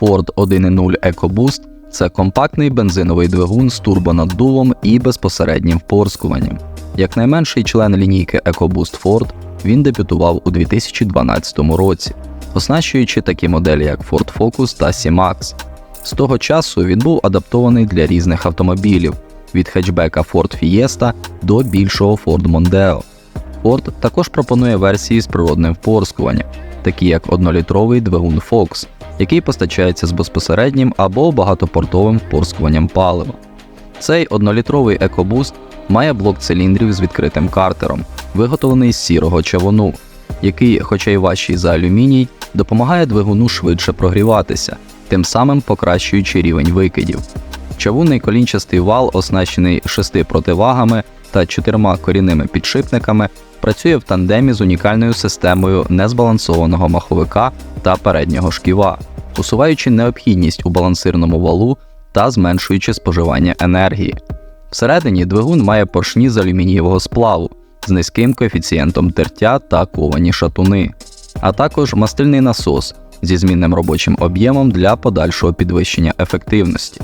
Ford 1.0 EcoBoost це компактний бензиновий двигун з турбонаддувом і безпосереднім впорскуванням. Як найменший член лінійки EcoBoost Ford, він дебютував у 2012 році, оснащуючи такі моделі, як Ford Focus та C-Max. З того часу він був адаптований для різних автомобілів від хетчбека Ford Fiesta до більшого Ford Mondeo. Ford також пропонує версії з природним впорскуванням, такі як 1-літровий двигун Fox, який постачається з безпосереднім або багатопортовим впорскуванням палива. Цей однолітровий екобуст має блок циліндрів з відкритим картером, виготовлений з сірого чавуну, який, хоча й важчий за алюміній, допомагає двигуну швидше прогріватися, тим самим покращуючи рівень викидів. Чавунний колінчастий вал, оснащений шести противагами та чотирма корінними підшипниками, працює в тандемі з унікальною системою незбалансованого маховика та переднього шківа, усуваючи необхідність у балансирному валу та зменшуючи споживання енергії. Всередині двигун має поршні з алюмінієвого сплаву з низьким коефіцієнтом тертя та ковані шатуни, а також мастильний насос зі змінним робочим об'ємом для подальшого підвищення ефективності.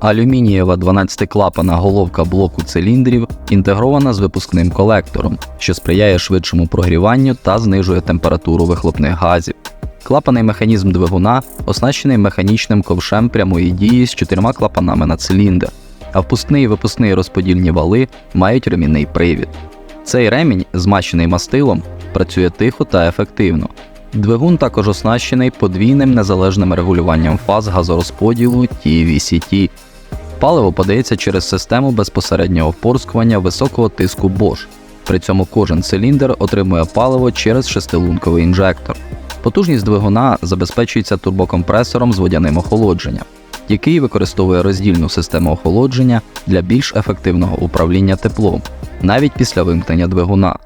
Алюмінієва 12-клапана головка блоку циліндрів інтегрована з випускним колектором, що сприяє швидшому прогріванню та знижує температуру вихлопних газів. Клапаний механізм двигуна оснащений механічним ковшем прямої дії з чотирма клапанами на циліндр, а впускний і випускний розподільні вали мають ремінний привід. Цей ремінь, змащений мастилом, працює тихо та ефективно. Двигун також оснащений подвійним незалежним регулюванням фаз газорозподілу TVCT. Паливо подається через систему безпосереднього впорскування високого тиску Bosch. При цьому кожен циліндр отримує паливо через шестилунковий інжектор. Потужність двигуна забезпечується турбокомпресором з водяним охолодженням, який використовує роздільну систему охолодження для більш ефективного управління теплом, навіть після вимкнення двигуна.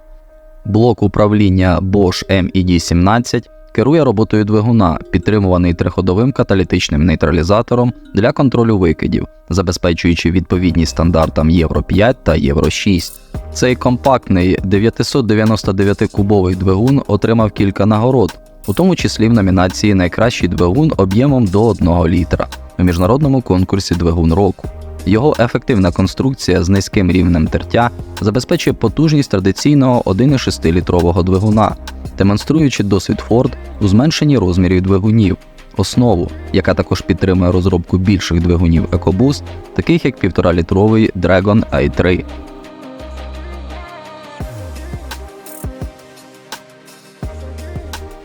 Блок управління Bosch MED17 керує роботою двигуна, підтримуваний триходовим каталітичним нейтралізатором для контролю викидів, забезпечуючи відповідність стандартам Євро 5 та Євро 6. Цей компактний 999-кубовий двигун отримав кілька нагород, у тому числі в номінації Найкращий двигун об'ємом до 1 літра у міжнародному конкурсі Двигун року. Його ефективна конструкція з низьким рівнем тертя забезпечує потужність традиційного 1,6-літрового двигуна, демонструючи досвід Ford у зменшенні розмірів двигунів, основу, яка також підтримує розробку більших двигунів EcoBoost, таких як 1,5-літровий Dragon i3.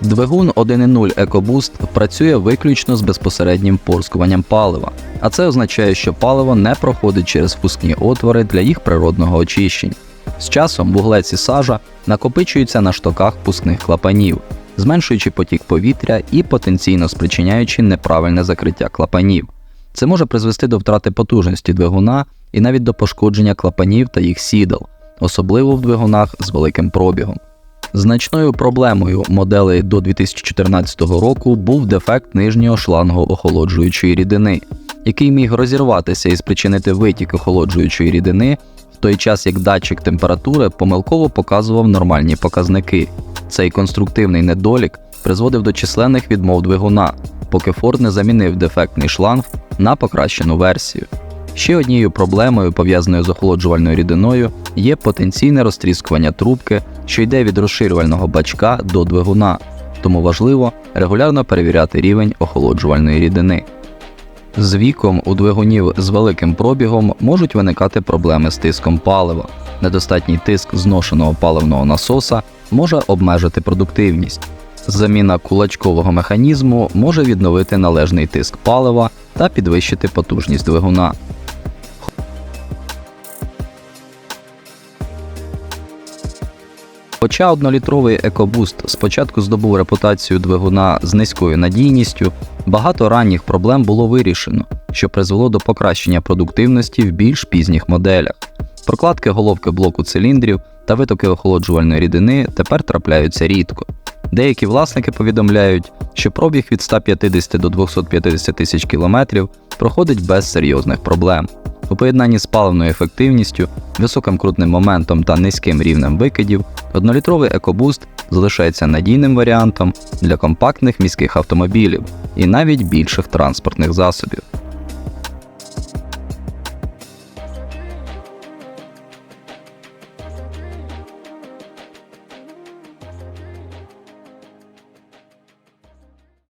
Двигун 1.0 EcoBoost працює виключно з безпосереднім порскуванням палива, а це означає, що паливо не проходить через впускні отвори для їх природного очищення. З часом вуглець і сажа накопичуються на штоках пускних клапанів, зменшуючи потік повітря і потенційно спричиняючи неправильне закриття клапанів. Це може призвести до втрати потужності двигуна і навіть до пошкодження клапанів та їх сідал, особливо в двигунах з великим пробігом. Значною проблемою моделей до 2014 року був дефект нижнього шлангу охолоджуючої рідини, який міг розірватися і спричинити витік охолоджуючої рідини, в той час як датчик температури помилково показував нормальні показники. Цей конструктивний недолік призводив до численних відмов двигуна, поки Ford не замінив дефектний шланг на покращену версію. Ще однією проблемою, пов'язаною з охолоджувальною рідиною, є потенційне розтріскування трубки, що йде від розширювального бачка до двигуна, тому важливо регулярно перевіряти рівень охолоджувальної рідини. З віком у двигунів з великим пробігом можуть виникати проблеми з тиском палива. Недостатній тиск зношеного паливного насоса може обмежити продуктивність. Заміна кулачкового механізму може відновити належний тиск палива та підвищити потужність двигуна. Хоча однолітровий EcoBoost спочатку здобув репутацію двигуна з низькою надійністю, багато ранніх проблем було вирішено, що призвело до покращення продуктивності в більш пізніх моделях. Прокладки головки блоку циліндрів та витоки охолоджувальної рідини тепер трапляються рідко. Деякі власники повідомляють, що пробіг від 150 до 250 тисяч кілометрів проходить без серйозних проблем. У поєднанні з паливною ефективністю, високим крутним моментом та низьким рівнем викидів, однолітровий EcoBoost залишається надійним варіантом для компактних міських автомобілів і навіть більших транспортних засобів.